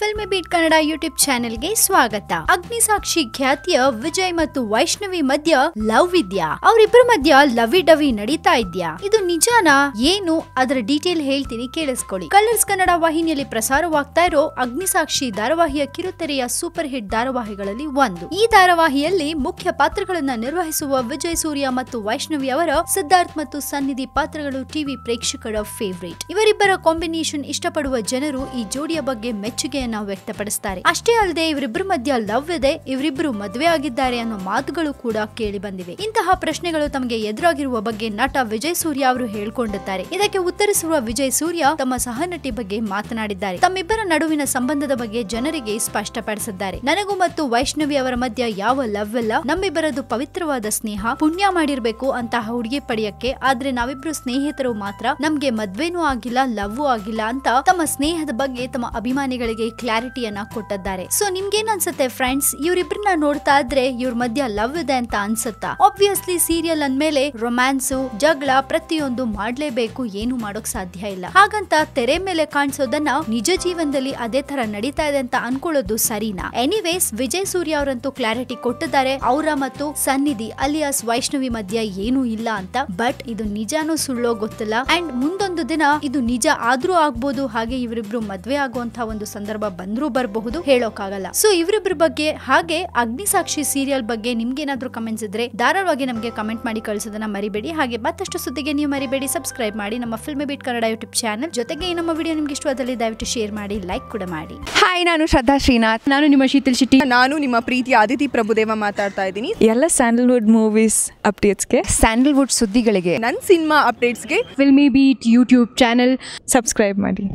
Filmy beet Kannada YouTube ಚಾನೆಲ್ಗೆ ಸ್ವಾಗತ. ಅಗ್ನಿಸಾಕ್ಷಿ ಖ್ಯಾತಿಯ ವಿಜಯ್ ಮತ್ತು ವೈಷ್ಣವಿ ಮಧ್ಯ ಲವ್ ಇದ್ಯಾ? ಅವರಿಬ್ಬರ ಮಧ್ಯ ಲವಿ ಡವಿ ನಡೀತಾ ಇದ್ಯಾ? ಇದು ನಿಜಾನಾ? ಏನು? ಅದರ ಡೀಟೇಲ್ ಹೇಳ್ತೀನಿ, ಕೇಳಿಸ್ಕೊಳ್ಳಿ. ಕಲರ್ಸ್ ಕನ್ನಡ ವಾಹಿನಿಯಲ್ಲಿ ಪ್ರಸಾರವಾಗ್ತಾ ಇರೋ ಅಗ್ನಿಸಾಕ್ಷಿ ಧಾರಾವಾಹಿಯ ಕಿರುತೆರೆಯ ಸೂಪರ್ ಹಿಟ್ ಧಾರಾವಾಹಿಗಳಲ್ಲಿ ಒಂದು. ಈ ಧಾರಾವಾಹಿಯಲ್ಲಿ ಮುಖ್ಯ ಪಾತ್ರಗಳನ್ನ ನಿರ್ವಹಿಸುವ ವಿಜಯ್ ಸೂರ್ಯ ಮತ್ತು ವೈಷ್ಣವಿ ಅವರ ಸಿದ್ಧಾರ್ಥ್ ಮತ್ತು ಸನ್ನಿಧಿ ಪಾತ್ರಗಳು ಟಿವಿ ಪ್ರೇಕ್ಷಕರ ಫೇವರೇಟ್. ಇವರಿಬ್ಬರ ಕಾಂಬಿನೇಷನ್ ಇಷ್ಟಪಡುವ ಜನರು ಈ ಜೋಡಿಯ ಬಗ್ಗೆ ಮೆಚ್ಚುಗೆಯನ್ನ ವ್ಯಕ್ತಪಡಿಸ್ತಾರೆ. ಅಷ್ಟೇ ಅಲ್ಲದೆ ಇವರಿಬ್ಬರ ಮಧ್ಯ ಲವ್ ಇದೆ ಇವರಿಬ್ಬರು ಮದುವೆ ಆಗಿದ್ದಾರೆ ಅನ್ನೋ ಮಾತುಗಳು ಕೂಡ ಕೇಳಿ ಬಂದಿವೆ. ಇಂತಹ ಪ್ರಶ್ನೆಗಳು ತಮಗೆ ಎದುರಾಗಿರುವ ಬಗ್ಗೆ ನಟ ವಿಜಯ್ ಸೂರ್ಯ ಅವರು ಹೇಳ್ಕೊಂಡಿದ್ದಾರೆ. ಇದಕ್ಕೆ ಉತ್ತರಿಸಿರುವ ವಿಜಯ್ ಸೂರ್ಯ ತಮ್ಮ ಸಹನಟಿ ಬಗ್ಗೆ ಮಾತನಾಡಿದ್ದಾರೆ. ತಮ್ಮಿಬ್ಬರ ನಡುವಿನ ಸಂಬಂಧದ ಬಗ್ಗೆ ಜನರಿಗೆ ಸ್ಪಷ್ಟಪಡಿಸಿದ್ದಾರೆ. ನನಗೂ ಮತ್ತು ವೈಷ್ಣವಿ ಅವರ ಮಧ್ಯ ಯಾವ ಲವ್ ಇಲ್ಲ ನಮ್ಮಿಬ್ಬರದು ಪವಿತ್ರವಾದ ಸ್ನೇಹ, ಪುಣ್ಯ ಮಾಡಿರ್ಬೇಕು ಅಂತಹ ಹುಡುಗಿ ಪಡೆಯಕ್ಕೆ, ಆದ್ರೆ ನಾವಿಬ್ರು ಸ್ನೇಹಿತರು ಮಾತ್ರ, ನಮ್ಗೆ ಮದ್ವೆನೂ ಆಗಿಲ್ಲ ಲವ್ ಆಗಿಲ್ಲ ಅಂತ ತಮ್ಮ ಸ್ನೇಹದ ಬಗ್ಗೆ ತಮ್ಮ ಅಭಿಮಾನಿಗಳಿಗೆ ಕ್ಲಾರಿಟಿಯನ್ನ ಕೊಟ್ಟಿದ್ದಾರೆ. ಸೊ ನಿಮ್ಗೇನ್ ಅನ್ಸುತ್ತೆ ಫ್ರೆಂಡ್ಸ್ ಇವ್ರಿಬ್ರನ್ನ ನೋಡ್ತಾ ಇದ್ರೆ ಇವ್ರ ಮಧ್ಯ ಲವ್ ಇದೆ ಅಂತ ಅನ್ಸುತ್ತಾ? ಆಬ್ವಿಯಸ್ಲಿ ಸೀರಿಯಲ್ ಅಂದ್ಮೇಲೆ ರೊಮ್ಯಾನ್ಸು ಜಗಳ ಪ್ರತಿಯೊಂದು ಮಾಡ್ಲೇಬೇಕು, ಏನು ಮಾಡೋಕ್ ಸಾಧ್ಯ ಇಲ್ಲ. ಹಾಗಂತ ತೆರೆ ಮೇಲೆ ಕಾಣಿಸೋದನ್ನ ನಿಜ ಜೀವನದಲ್ಲಿ ಅದೇ ತರ ನಡೀತಾ ಇದೆ ಅಂತ ಅನ್ಕೊಳ್ಳೋದು ಸರಿನಾ? ಎನಿವೇಸ್ ವಿಜಯ್ ಸೂರ್ಯ ಅವರಂತೂ ಕ್ಲಾರಿಟಿ ಕೊಟ್ಟಿದ್ದಾರೆ. ಅವರ ಮತ್ತು ಸನ್ನಿಧಿ, ಅಲಿಯಾಸ್, ವೈಷ್ಣವಿ ಮಧ್ಯ ಏನೂ ಇಲ್ಲ ಅಂತ. ಬಟ್ ಇದು ನಿಜಾನೂ ಸುಳ್ಳೋ ಗೊತ್ತಿಲ್ಲ. ಅಂಡ್ ಮುಂದೊಂದು ದಿನ ಇದು ನಿಜ ಆದ್ರೂ ಆಗ್ಬೋದು, ಹಾಗೆ ಇವರಿಬ್ರು ಮದ್ವೆ ಆಗುವಂತ ಒಂದು ಸಂದರ್ಭ ಬಂದ್ರೂ ಬರಬಹುದು ಹೇಳೋಕ್ಕಾಗಲ್ಲ ಸೊ ಇವರಿಬ್ಬರ ಬಗ್ಗೆ ಹಾಗೆ ಅಗ್ನಿಸಾಕ್ಷಿ ಸೀರಿಯಲ್ ಬಗ್ಗೆ ನಿಮ್ಗೇನಾದ್ರೂ ಕಮೆಂಟ್ಸ್ ಇದ್ರೆ ಧಾರಾಳವಾಗಿ ನಮಗೆ ಕಮೆಂಟ್ ಮಾಡಿ ಕಳಿಸೋದನ್ನ ಮರಿಬೇಡಿ. ಹಾಗೆ ಮತ್ತಷ್ಟು ಸುದ್ದಿಗೆ ನೀವು ಮರಿಬೇಡಿ ಸಬ್ಸ್ಕ್ರೈಬ್ ಮಾಡಿ ನಮ್ಮ film beat Kannada YouTube channel ಜೊತೆಗೆ ಈ ನಮ್ಮ ವಿಡಿಯೋ ನಿಮ್ಗೆ ಇಷ್ಟವಾದಲ್ಲಿ ದಯವಿಟ್ಟು ಶೇರ್ ಮಾಡಿ ಲೈಕ್ ಕೂಡ ಮಾಡಿ. ಹಾಯ್ ನಾನು ಶ್ರದ್ಧಾ ಶ್ರೀನಾಥ್. ನಾನು ನಿಮ್ಮ ಶೀತಲ್ ಶೆಟ್ಟಿ. ನಾನು ನಿಮ್ಮ ಪ್ರೀತಿ ಆದಿತಿ ಪ್ರಭುದೇವ ಮಾತಾಡ್ತಾ ಇದ್ದೀನಿ. ಎಲ್ಲ ಸ್ಯಾಂಡಲ್ವುಡ್ ಮೂವೀಸ್ ಅಪ್ಡೇಟ್ಸ್ಗೆ ಸ್ಯಾಂಡಲ್ವುಡ್ ಸುದ್ದಿಗಳಿಗೆ. ನನ್ನ cinema ಅಪ್ಡೇಟ್ಸ್ಗೆ Filmi Beat YouTube channel subscribe ಮಾಡಿ.